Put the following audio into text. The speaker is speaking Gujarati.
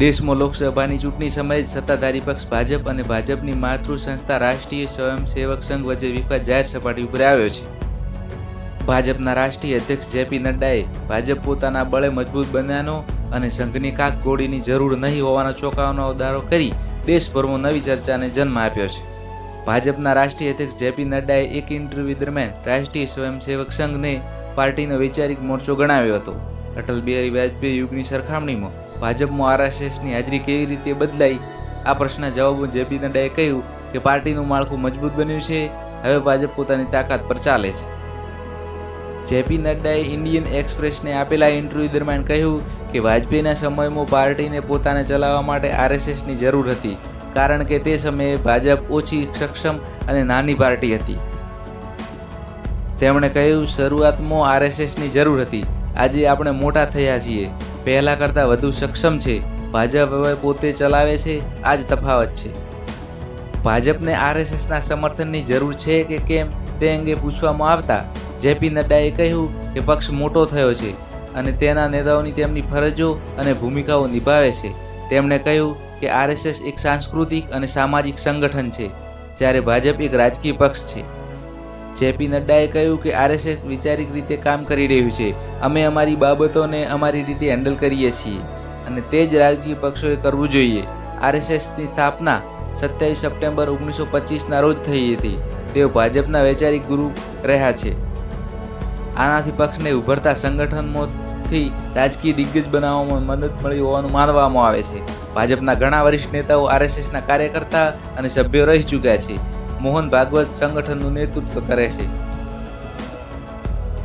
દેશમાં લોકસભાની ચૂંટણી સમયે સત્તાધારી પક્ષ ભાજપ અને ભાજપની માતૃ સંસ્થા રાષ્ટ્રીય સ્વયંસેવક સંઘ વચ્ચે વિવાદ જાહેર સપાટી ઉપર આવ્યો છે. ભાજપના રાષ્ટ્રીય અધ્યક્ષ જેપી નડ્ડાએ ભાજપ પોતાના બળે મજબૂત બન્યાનો અને સંઘની કાક ગોળીની જરૂર નહીં હોવાનો ચોંકાવનો દારો કરી દેશભરમાં નવી ચર્ચાને જન્મ આપ્યો છે. ભાજપના રાષ્ટ્રીય અધ્યક્ષ જેપી નડ્ડાએ એક ઇન્ટરવ્યૂ દરમિયાન રાષ્ટ્રીય સ્વયંસેવક સંઘને પાર્ટીનો વૈચારિક મોરચો ગણાવ્યો હતો. અટલ બિહારી વાજપેયી યુગની સરખામણીમાં ભાજપમાં આરએસએસની હાજરી કેવી રીતે બદલાઈ? આ પ્રશ્નના જવાબમાં જેપી નડ્ડાએ કહ્યું કે પાર્ટીનું માળખું મજબૂત બન્યું છે, હવે ભાજપ પોતાની તાકાત પર ચાલે છે. જેપી નડ્ડાએ ઇન્ડિયન એક્સપ્રેસને આપેલા ઇન્ટરવ્યૂ દરમિયાન કહ્યું કે વાજપેયીના સમયમાં પાર્ટીને પોતાને ચલાવવા માટે આરએસએસની જરૂર હતી, કારણ કે તે સમયે ભાજપ ઓછી સક્ષમ અને નાની પાર્ટી હતી. તેમણે કહ્યું, શરૂઆતમાં આરએસએસની જરૂર હતી, આજે આપણે મોટા થયા છીએ. પહેલા કરતાં વધુ સક્ષમ છે. ભાજપ હવે પોતે ચલાવે છે. આ જ તફાવત છે. ભાજપને આરએસએસના સમર્થનની જરૂર છે કે કેમ તે અંગે પૂછવામાં આવતા જેપી નડ્ડાએ કહ્યું કે પક્ષ મોટો થયો છે અને તેના નેતાઓની તેમની ફરજો અને ભૂમિકાઓ નિભાવે છે. તેમણે કહ્યું કે આરએસએસ એક સાંસ્કૃતિક અને સામાજિક સંગઠન છે, જ્યારે ભાજપ એક રાજકીય પક્ષ છે. જેપી નડ્ડાએ કહ્યું કે આરએસએસ વિચારિક રીતે કામ કરી રહ્યું છે. અમે અમારી બાબતોને અમારી રીતે હેન્ડલ કરીએ છીએ અને તે જ રાજકીય પક્ષોએ કરવું જોઈએ. આરએસએસની સ્થાપના સત્યાવીસ સપ્ટેમ્બર ઓગણીસો પચીસના રોજ થઈ હતી. તેઓ ભાજપના વૈચારિક ગુરુ રહ્યા છે. આનાથી પક્ષને ઉભરતા સંગઠનમાંથી રાજકીય દિગ્ગજ બનાવવામાં મદદ મળી હોવાનું માનવામાં આવે છે. ભાજપના ઘણા વરિષ્ઠ નેતાઓ આરએસએસના કાર્યકર્તા અને સભ્યો રહી ચૂક્યા છે. મોહન ભાગવત સંગઠનનું નેતૃત્વ કરે છે.